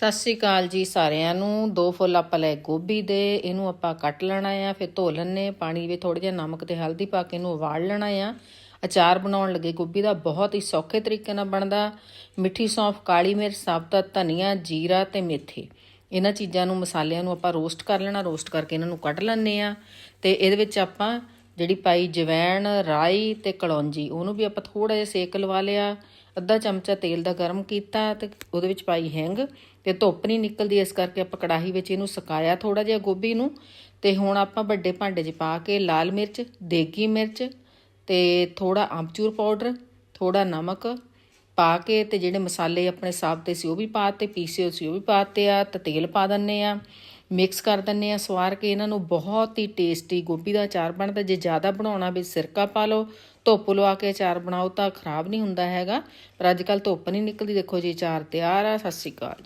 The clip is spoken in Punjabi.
ਸਤਿ ਸ਼੍ਰੀ ਅਕਾਲ ਜੀ ਸਾਰਿਆਂ ਨੂੰ। ਦੋ ਫੁੱਲ ਆਪਾਂ ਲੈ ਗੋਭੀ ਦੇ, ਇਹਨੂੰ ਆਪਾਂ ਕੱਟ ਲੈਣਾ ਆ, ਫਿਰ ਧੋ ਲੈਣੇ ਪਾਣੀ ਵਿੱਚ ਥੋੜਾ ਜਿਹਾ ਨਮਕ ਤੇ ਹਲਦੀ ਪਾ ਕੇ ਇਹਨੂੰ ਉਬਾਲ ਲੈਣਾ ਆ। ਅਚਾਰ ਬਣਾਉਣ ਲੱਗੇ ਗੋਭੀ ਦਾ ਬਹੁਤ ਹੀ ਸੌਖੇ ਤਰੀਕੇ ਨਾਲ ਬਣਦਾ। ਮਿੱਠੀ ਸੌਂਫ, ਕਾਲੀ ਮਿਰਚ ਸਾਬਤਾ ਧਨੀਆ, ਜੀਰਾ ਤੇ ਮੇਥੇ। ਇਹਨਾਂ ਚੀਜ਼ਾਂ ਨੂੰ ਮਸਾਲਿਆਂ ਨੂੰ ਆਪਾਂ ਰੋਸਟ ਕਰ ਲੈਣਾ। ਰੋਸਟ ਕਰਕੇ ਇਹਨਾਂ ਨੂੰ ਕੱਢ ਲੈਣੇ ਆ ਤੇ ਇਹਦੇ ਵਿੱਚ ਆਪਾਂ ਜਿਹੜੀ ਪਾਈ ਜਵੈਣ, ਰਾਈ ਤੇ ਕਲੌਂਜੀ, ਉਹਨੂੰ ਵੀ ਆਪਾਂ ਥੋੜਾ ਜਿਹਾ ਸੇਕ ਲਵਾ ਲਿਆ, ਅੱਧਾ ਚਮਚਾ ਤੇਲ ਦਾ ਗਰਮ ਕੀਤਾ ਤੇ ਉਹਦੇ ਵਿੱਚ ਪਾਈ ਹਿੰਗ ਤੇ ਧੁੱਪ ਨਹੀਂ ਨਿਕਲਦੀ, ਇਸ ਕਰਕੇ ਆਪਾਂ ਕੜਾਹੀ ਵਿੱਚ ਇਹਨੂੰ ਸੁਕਾਇਆ ਥੋੜਾ ਜਿਹਾ ਗੋਭੀ ਨੂੰ ਤੇ ਹੁਣ ਆਪਾਂ ਵੱਡੇ ਭਾਂਡੇ 'ਚ ਪਾ ਕੇ ਲਾਲ ਮਿਰਚ, ਦੇਗੀ ਮਿਰਚ ਤੇ ਥੋੜਾ ਆਮਚੂਰ ਪਾਊਡਰ ਥੋੜਾ ਨਮਕ ਪਾ ਕੇ ਤੇ ਜਿਹੜੇ ਮਸਾਲੇ ਆਪਣੇ ਸਾਬਤੇ ਸੀ ਉਹ ਵੀ ਪਾਤੇ ਪੀਸੇ ਹੋਏ ਸੀ ਉਹ ਵੀ ਪਾਤੇ ਆ ਤੇ ਤੇਲ ਪਾ ਦਿੰਨੇ ਆ। ਮਿਕਸ ਕਰ ਦਿੰਨੇ ਆ ਸਵਾਰ ਕੇ ਇਹਨਾਂ ਨੂੰ ਬਹੁਤ ਹੀ ਟੇਸਟੀ ਗੋਭੀ ਦਾ ਅਚਾਰ ਬਣਦਾ। ਜੇ ਜ਼ਿਆਦਾ ਬਣਾਉਣਾ ਵੀ ਸਿਰਕਾ ਪਾ ਲਓ, ਧੁੱਪ ਲਵਾ ਕੇ ਅਚਾਰ ਬਣਾਓ ਤਾਂ ਖਰਾਬ ਨਹੀਂ ਹੁੰਦਾ ਹੈਗਾ। ਪਰ ਅੱਜ ਕੱਲ ਧੁੱਪ ਨਹੀਂ ਨਿਕਲਦੀ। ਦੇਖੋ ਜੀ, ਅਚਾਰ ਤਿਆਰ ਆ। ਸਤਿ ਸ਼੍ਰੀ ਅਕਾਲ ਜੀ।